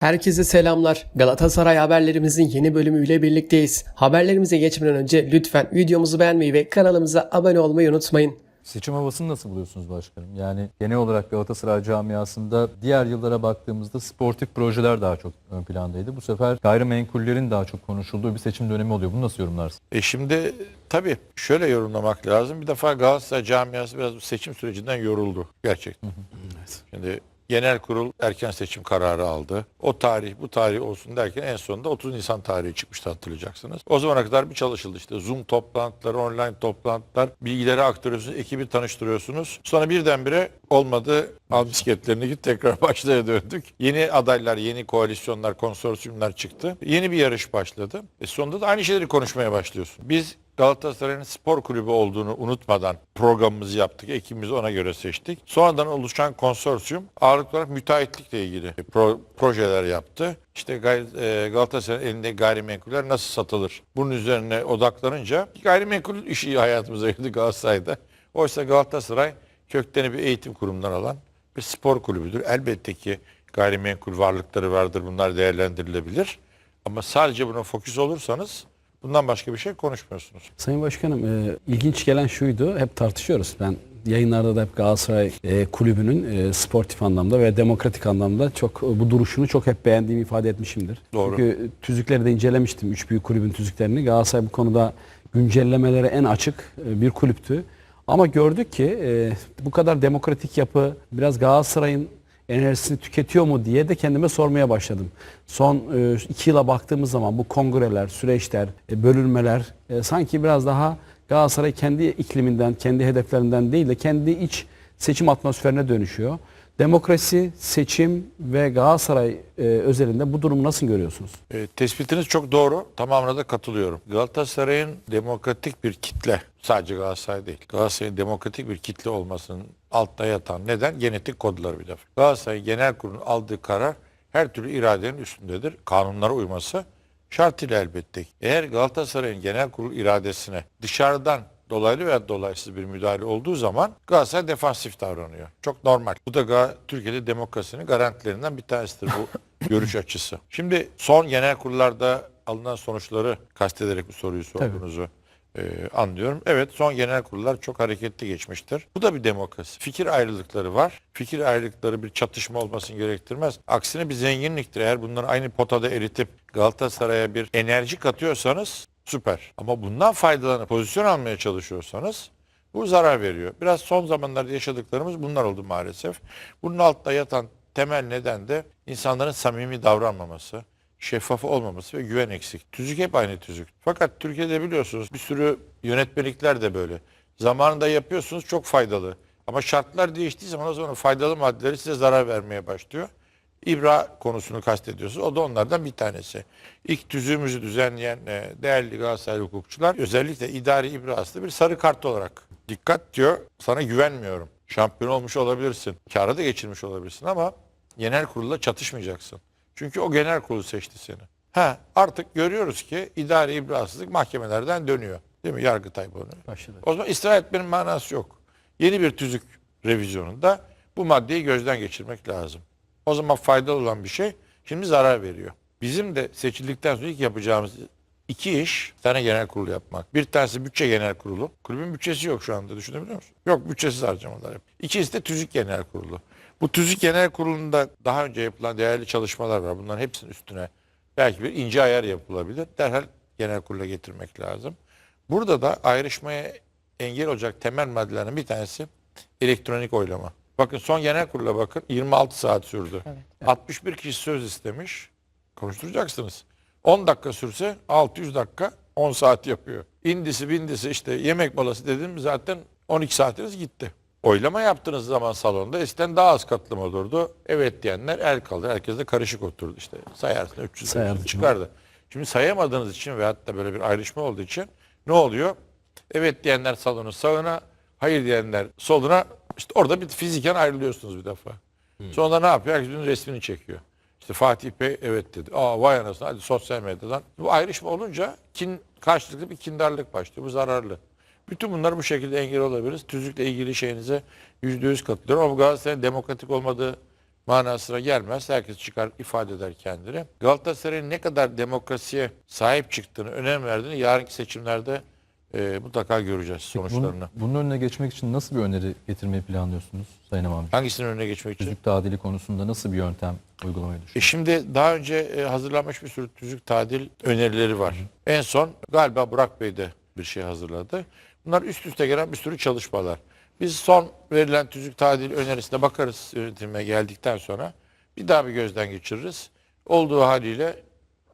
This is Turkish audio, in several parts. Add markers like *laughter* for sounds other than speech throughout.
Herkese selamlar. Galatasaray haberlerimizin yeni bölümüyle birlikteyiz. Haberlerimize geçmeden önce lütfen videomuzu beğenmeyi ve kanalımıza abone olmayı unutmayın. Seçim havasını nasıl buluyorsunuz başkanım? Yani genel olarak Galatasaray camiasında diğer yıllara baktığımızda sportif projeler daha çok ön plandaydı. Bu sefer gayrimenkullerin daha çok konuşulduğu bir seçim dönemi oluyor. Bunu nasıl yorumlarsın? E şimdi tabii şöyle yorumlamak lazım. Bir defa Galatasaray camiası biraz bu seçim sürecinden yoruldu gerçekten. Şimdi genel kurul erken seçim kararı aldı. O tarih bu tarih olsun derken en sonunda 30 Nisan tarihi çıkmıştı hatırlayacaksınız. O zamana kadar bir çalışıldı işte Zoom toplantıları, online toplantılar, bilgileri aktarıyorsunuz, ekibi tanıştırıyorsunuz. Sonra birdenbire olmadı. Al bisikletlerini git tekrar *laughs* başlaya döndük. Yeni adaylar, yeni koalisyonlar, konsorsiyumlar çıktı. Yeni bir yarış başladı. E sonunda da aynı şeyleri konuşmaya başlıyorsun. Biz Galatasaray'ın spor kulübü olduğunu unutmadan programımızı yaptık. Ekibimizi ona göre seçtik. Sonradan oluşan konsorsiyum ağırlıklı olarak müteahhitlikle ilgili pro- projeler yaptı. İşte e, Galatasaray'ın elinde gayrimenkuller nasıl satılır? Bunun üzerine odaklanınca gayrimenkul işi hayatımıza girdi Galatasaray'da. Oysa Galatasaray köklerini bir eğitim kurumundan alan bir spor kulübüdür. Elbette ki gayrimenkul varlıkları vardır. Bunlar değerlendirilebilir. Ama sadece buna fokus olursanız bundan başka bir şey konuşmuyorsunuz. Sayın Başkanım e, ilginç gelen şuydu. Hep tartışıyoruz. Ben yayınlarda da hep Galatasaray e, kulübünün e, sportif anlamda ve demokratik anlamda çok e, bu duruşunu çok hep beğendiğimi ifade etmişimdir. Doğru. Çünkü tüzükleri de incelemiştim. Üç büyük kulübün tüzüklerini. Galatasaray bu konuda güncellemelere en açık e, bir kulüptü. Ama gördük ki e, bu kadar demokratik yapı biraz Galatasaray'ın enerjisini tüketiyor mu diye de kendime sormaya başladım. Son e, iki yıla baktığımız zaman bu kongreler, süreçler, e, bölünmeler e, sanki biraz daha Galatasaray kendi ikliminden, kendi hedeflerinden değil de kendi iç seçim atmosferine dönüşüyor. Demokrasi, seçim ve Galatasaray e, özelinde bu durumu nasıl görüyorsunuz? E, tespitiniz çok doğru. Tamamına da katılıyorum. Galatasaray'ın demokratik bir kitle, sadece Galatasaray değil. Galatasaray'ın demokratik bir kitle olmasının altta yatan neden? Genetik kodları bir defa. Galatasaray Genel Kurulu'nun aldığı karar her türlü iradenin üstündedir. Kanunlara uyması şartıyla elbette. ki. Eğer Galatasaray'ın genel kurul iradesine dışarıdan dolaylı veya dolaysız bir müdahale olduğu zaman Galatasaray defansif davranıyor. Çok normal. Bu da Türkiye'de demokrasinin garantilerinden bir tanesidir bu *coughs* görüş açısı. Şimdi son genel kurullarda alınan sonuçları kastederek bu soruyu sorduğunuzu e, anlıyorum. Evet son genel kurullar çok hareketli geçmiştir. Bu da bir demokrasi. Fikir ayrılıkları var. Fikir ayrılıkları bir çatışma olmasını gerektirmez. Aksine bir zenginliktir. Eğer bunları aynı potada eritip Galatasaray'a bir enerji katıyorsanız süper. Ama bundan faydalanıp pozisyon almaya çalışıyorsanız bu zarar veriyor. Biraz son zamanlarda yaşadıklarımız bunlar oldu maalesef. Bunun altında yatan temel neden de insanların samimi davranmaması, şeffaf olmaması ve güven eksik. Tüzük hep aynı tüzük. Fakat Türkiye'de biliyorsunuz bir sürü yönetmelikler de böyle. Zamanında yapıyorsunuz çok faydalı. Ama şartlar değiştiği zaman o zaman faydalı maddeleri size zarar vermeye başlıyor. İbra konusunu kastediyorsunuz. O da onlardan bir tanesi. İlk tüzüğümüzü düzenleyen e, değerli Galatasaray hukukçular özellikle idari ibra aslı bir sarı kart olarak dikkat diyor sana güvenmiyorum. Şampiyon olmuş olabilirsin. Kâra da geçirmiş olabilirsin ama genel kurulla çatışmayacaksın. Çünkü o genel kurulu seçti seni. Ha artık görüyoruz ki idari ibrasızlık mahkemelerden dönüyor. Değil mi? Yargıtay bunu. Başladı. O zaman ısrar etmenin manası yok. Yeni bir tüzük revizyonunda bu maddeyi gözden geçirmek lazım. O zaman faydalı olan bir şey şimdi zarar veriyor. Bizim de seçildikten sonra ilk yapacağımız iki iş tane genel kurulu yapmak. Bir tanesi bütçe genel kurulu. Kulübün bütçesi yok şu anda düşünebiliyor musun? Yok bütçesiz harcamalar yap. İkincisi de tüzük genel kurulu. Bu tüzük genel kurulunda daha önce yapılan değerli çalışmalar var. Bunların hepsinin üstüne belki bir ince ayar yapılabilir. Derhal genel kurula getirmek lazım. Burada da ayrışmaya engel olacak temel maddelerden bir tanesi elektronik oylama. Bakın son genel kurula bakın 26 saat sürdü. 61 kişi söz istemiş. Konuşturacaksınız. 10 dakika sürse 600 dakika 10 saat yapıyor. İndisi bindisi işte yemek molası dedim zaten 12 saatiniz gitti. Oylama yaptığınız zaman salonda eskiden daha az katılım olurdu. Evet diyenler el kaldı. Herkes de karışık oturdu işte. Sayarsın 300 Sayardık. çıkardı. Şimdi sayamadığınız için veyahut da böyle bir ayrışma olduğu için ne oluyor? Evet diyenler salonun sağına, hayır diyenler soluna. İşte orada bir fiziken ayrılıyorsunuz bir defa. Sonra ne yapıyor? Herkes birinin resmini çekiyor. İşte Fatih Bey evet dedi. Aa vay anasını hadi sosyal medyadan. Bu ayrışma olunca kin, karşılıklı bir kindarlık başlıyor. Bu zararlı. Bütün bunlar bu şekilde engel olabiliriz. Tüzükle ilgili şeyinize yüzde yüz katılıyorum. Ama Galatasaray'ın demokratik olmadığı manasına gelmez. Herkes çıkar ifade eder kendini. Galatasaray'ın ne kadar demokrasiye sahip çıktığını, önem verdiğini yarınki seçimlerde e, mutlaka göreceğiz sonuçlarını. Bunun, bunun önüne geçmek için nasıl bir öneri getirmeyi planlıyorsunuz Sayın Amamcı? Hangisinin önüne geçmek için? Tüzük tadili konusunda nasıl bir yöntem uygulamayı E düşünüyorsunuz? şimdi daha önce e, hazırlanmış bir sürü tüzük tadil önerileri var. En son galiba Burak Bey de bir şey hazırladı. Bunlar üst üste gelen bir sürü çalışmalar. Biz son verilen tüzük tadil önerisine bakarız yönetime geldikten sonra. Bir daha bir gözden geçiririz. Olduğu haliyle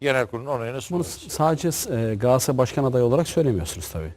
genel kurulun onayına Bunu sadece e, Galatasaray Başkan adayı olarak söylemiyorsunuz tabii.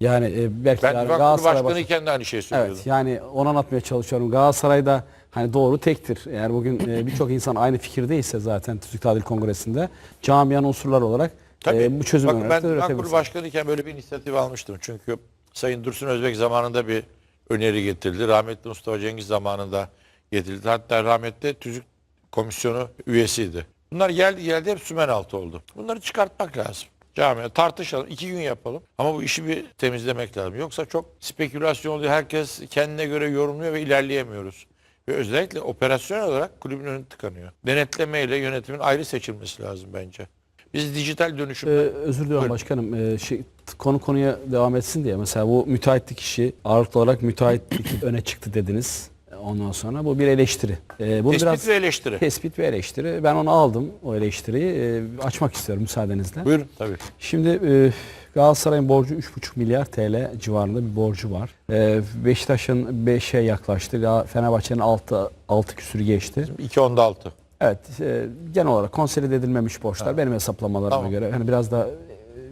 Yani e, belki Ben yani Divan Kurulu Galatasaray Başkanı Baş- iken de aynı şeyi söylüyordum. Evet yani onu anlatmaya çalışıyorum. Galatasaray'da hani doğru tektir. Eğer bugün e, birçok insan aynı fikirdeyse zaten Türk Tadil Kongresi'nde camianın unsurlar olarak e, bu çözüm Bakın ben Divan Kurulu üretebilirsiniz. Başkanı iken böyle bir inisiyatif almıştım. Çünkü Sayın Dursun Özbek zamanında bir öneri getirildi. Rahmetli Mustafa Cengiz zamanında getirildi. Hatta rahmetli tüzük komisyonu üyesiydi. Bunlar geldi geldi hep sümen altı oldu. Bunları çıkartmak lazım. Camiye tartışalım. iki gün yapalım. Ama bu işi bir temizlemek lazım. Yoksa çok spekülasyon oluyor. Herkes kendine göre yorumluyor ve ilerleyemiyoruz. Ve özellikle operasyon olarak kulübün önü tıkanıyor. Denetlemeyle yönetimin ayrı seçilmesi lazım bence. Biz dijital Ee, dönüşümde özür diliyorum başkanım. Ee, şey, konu konuya devam etsin diye. Mesela bu müteahhitlik işi ağırlıklı olarak müteahhitlik *clears throat* öne çıktı dediniz. Ondan sonra bu bir eleştiri. Ee, bunu tespit biraz ve eleştiri. tespit ve eleştiri. Ben onu aldım o eleştiriyi. Ee, açmak istiyorum müsaadenizle. Buyurun tabii. Şimdi e, Galatasaray'ın borcu 3,5 milyar TL civarında bir borcu var. E, Beşiktaş'ın 5'e yaklaştı. Fenerbahçe'nin 6 6 küsürü geçti. 2 onda 6. Evet, e, genel olarak konsolide edilmemiş borçlar benim hesaplamalarıma Tamam. göre. Hani biraz da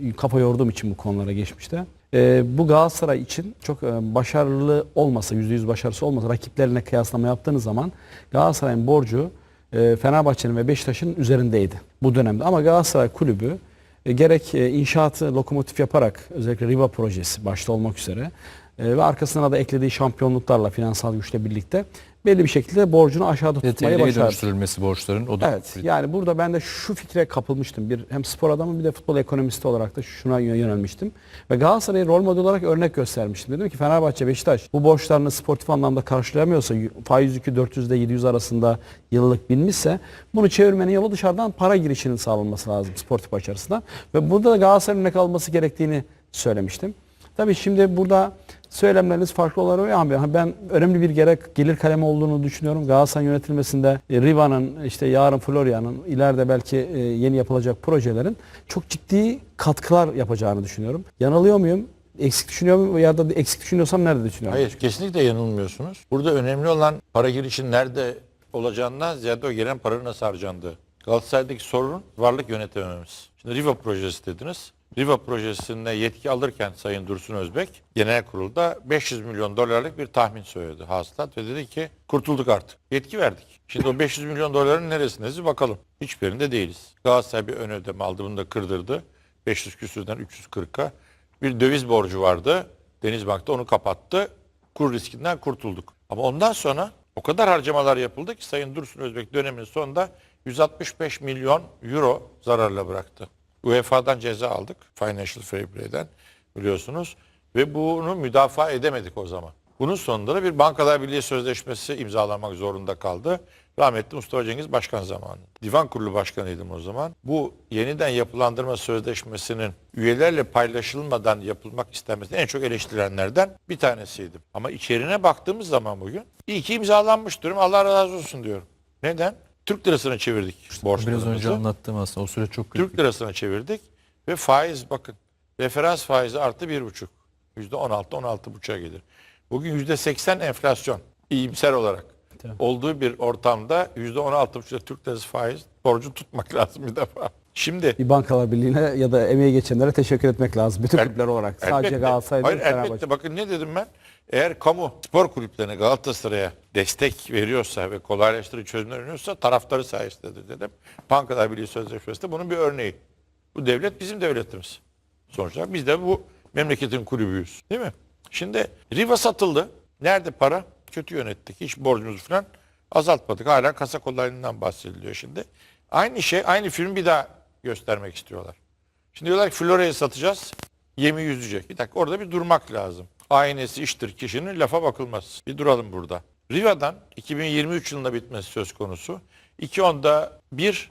e, kafa yorduğum için bu konulara geçmişte. E, bu Galatasaray için çok e, başarılı olmasa, %100 başarısı olmasa rakiplerine kıyaslama yaptığınız zaman Galatasaray'ın borcu e, Fenerbahçe'nin ve Beşiktaş'ın üzerindeydi bu dönemde. Ama Galatasaray kulübü e, gerek e, inşaatı lokomotif yaparak özellikle Riva projesi başta olmak üzere e, ve arkasına da eklediği şampiyonluklarla finansal güçle birlikte belli bir şekilde borcunu aşağıda tutmayı TL'ye başardı. dönüştürülmesi borçların o da Evet yani burada ben de şu fikre kapılmıştım. Bir hem spor adamı bir de futbol ekonomisti olarak da şuna yö- yönelmiştim. Ve Galatasaray'ı rol model olarak örnek göstermiştim. Dedim ki Fenerbahçe, Beşiktaş bu borçlarını sportif anlamda karşılayamıyorsa faiz yükü 400 ile 700 arasında yıllık binmişse bunu çevirmenin yolu dışarıdan para girişinin sağlanması lazım sportif başarısına. Ve burada da Galatasaray'ın örnek alması gerektiğini söylemiştim. Tabii şimdi burada söylemleriniz farklı olabilir ama ben önemli bir gerek gelir kalemi olduğunu düşünüyorum. Galatasaray yönetilmesinde e, Riva'nın işte yarın Florya'nın ileride belki e, yeni yapılacak projelerin çok ciddi katkılar yapacağını düşünüyorum. Yanılıyor muyum? Eksik düşünüyor muyum ya da eksik düşünüyorsam nerede düşünüyorum? Hayır kesinlikle yanılmıyorsunuz. Burada önemli olan para girişin nerede olacağından ziyade o gelen paranın nasıl harcandığı. Galatasaray'daki sorun varlık yönetemememiz. Şimdi Riva projesi dediniz. Riva projesine yetki alırken Sayın Dursun Özbek genel kurulda 500 milyon dolarlık bir tahmin söyledi hasılat ve dedi ki kurtulduk artık. Yetki verdik. Şimdi o 500 milyon doların neresindeyiz bakalım. Hiçbirinde değiliz. Galatasaray bir ön ödeme aldı bunu da kırdırdı. 500 küsürden 340'a. Bir döviz borcu vardı. Denizbank'ta onu kapattı. Kur riskinden kurtulduk. Ama ondan sonra o kadar harcamalar yapıldı ki Sayın Dursun Özbek döneminin sonunda 165 milyon euro zararla bıraktı. UEFA'dan ceza aldık. Financial Fair Play'den biliyorsunuz. Ve bunu müdafaa edemedik o zaman. Bunun sonunda da bir Bankalar Birliği Sözleşmesi imzalamak zorunda kaldı. Rahmetli Mustafa Cengiz Başkan zamanı. Divan Kurulu Başkanıydım o zaman. Bu yeniden yapılandırma sözleşmesinin üyelerle paylaşılmadan yapılmak istenmesini en çok eleştirenlerden bir tanesiydim. Ama içerine baktığımız zaman bugün iyi ki imzalanmış diyorum. Allah razı olsun diyorum. Neden? Türk lirasına çevirdik Biraz borçlarımızı. önce anlattığım aslında o süreç çok kritik. Türk lirasına çevirdik ve faiz bakın referans faizi artı bir buçuk. Yüzde on altı, on altı buçuğa gelir. Bugün yüzde seksen enflasyon iyimser olarak Tabii. olduğu bir ortamda yüzde on altı buçuk Türk lirası faiz borcu tutmak *laughs* lazım bir defa. Şimdi Bir bankalar birliğine ya da emeği geçenlere teşekkür etmek lazım. Bütün kulüpler olarak. Sadece Elbette. Galatasaray Hayır elbette. Bakın ne dedim ben? Eğer kamu spor kulüplerine Galatasaray'a destek veriyorsa ve kolaylaştırıcı çözümler öneriyorsa taraftarı sayesindedir dedim. Bankalar Birliği Sözleşmesi de bunun bir örneği. Bu devlet bizim devletimiz. Sonuçta biz de bu memleketin kulübüyüz. Değil mi? Şimdi Riva satıldı. Nerede para? Kötü yönettik. Hiç borcumuzu falan azaltmadık. Hala kasa kolaylığından bahsediliyor şimdi. Aynı şey, aynı film bir daha göstermek istiyorlar. Şimdi diyorlar ki Florya'yı satacağız. Yemi yüzecek. Bir dakika orada bir durmak lazım. Aynesi iştir kişinin lafa bakılmaz. Bir duralım burada. Riva'dan 2023 yılında bitmesi söz konusu. 2.10'da 1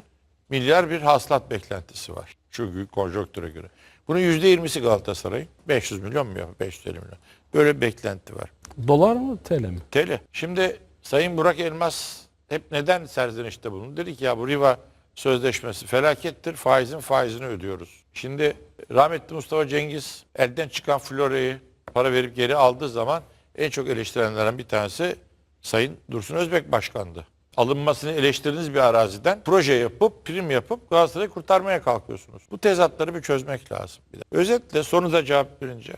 milyar bir hasılat beklentisi var. Çünkü konjonktüre göre. Bunun %20'si Galatasaray'ın. 500 milyon mu yapıyor? 550 milyon. Böyle bir beklenti var. Dolar mı TL mi? TL. Şimdi Sayın Burak Elmas hep neden serzenişte bulundu? Dedi ki ya bu Riva sözleşmesi felakettir. Faizin faizini ödüyoruz. Şimdi rahmetli Mustafa Cengiz elden çıkan Florya'yı para verip geri aldığı zaman en çok eleştirenlerden bir tanesi Sayın Dursun Özbek Başkan'dı. Alınmasını eleştirdiğiniz bir araziden proje yapıp, prim yapıp Galatasaray'ı kurtarmaya kalkıyorsunuz. Bu tezatları bir çözmek lazım. Bir de. Özetle sorunuza cevap verince.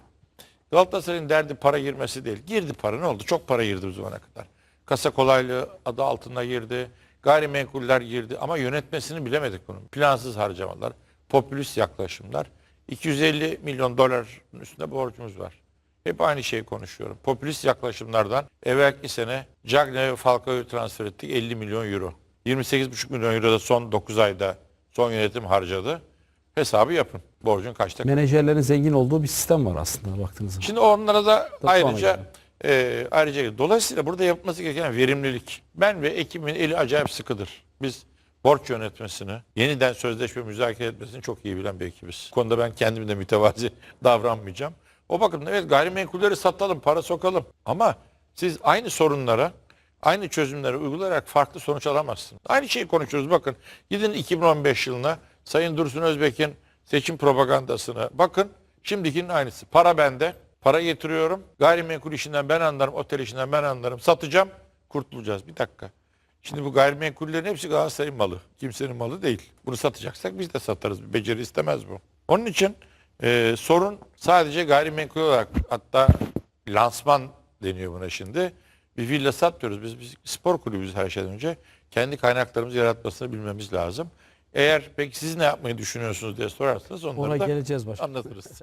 Galatasaray'ın derdi para girmesi değil. Girdi para ne oldu? Çok para girdi bu zamana kadar. Kasa kolaylığı adı altında girdi. Gayrimenkuller girdi ama yönetmesini bilemedik bunun. Plansız harcamalar, popülist yaklaşımlar. 250 milyon doların üstünde borcumuz var. Hep aynı şeyi konuşuyorum. Popülist yaklaşımlardan evvelki sene Cagne ve Falcao'yu transfer ettik 50 milyon euro. 28,5 milyon euro da son 9 ayda son yönetim harcadı. Hesabı yapın. Borcun kaçta Menajerlerin zengin olduğu bir sistem var aslında baktığınız zaman. Şimdi onlara da ayrıca sonra e, ayrıca dolayısıyla burada yapılması gereken verimlilik. Ben ve ekibin eli acayip sıkıdır. Biz borç yönetmesini, yeniden sözleşme müzakere etmesini çok iyi bilen bir ekibiz. Bu konuda ben kendimi de mütevazi *laughs* davranmayacağım. O bakımdan evet gayrimenkulleri satalım, para sokalım. Ama siz aynı sorunlara, aynı çözümleri uygulayarak farklı sonuç alamazsınız. Aynı şeyi konuşuyoruz. Bakın gidin 2015 yılına Sayın Dursun Özbek'in seçim propagandasına bakın. Şimdikinin aynısı. Para bende. Para getiriyorum. Gayrimenkul işinden ben anlarım. Otel işinden ben anlarım. Satacağım. Kurtulacağız. Bir dakika. Şimdi bu gayrimenkullerin hepsi Galatasaray'ın malı. Kimsenin malı değil. Bunu satacaksak biz de satarız. Beceri istemez bu. Onun için e, sorun sadece gayrimenkul olarak hatta lansman deniyor buna şimdi. Bir villa satmıyoruz. Biz, biz spor kulübüyüz her şeyden önce. Kendi kaynaklarımızı yaratmasını bilmemiz lazım. Eğer peki siz ne yapmayı düşünüyorsunuz diye sorarsanız onları Ona da geleceğiz başkanım. anlatırız.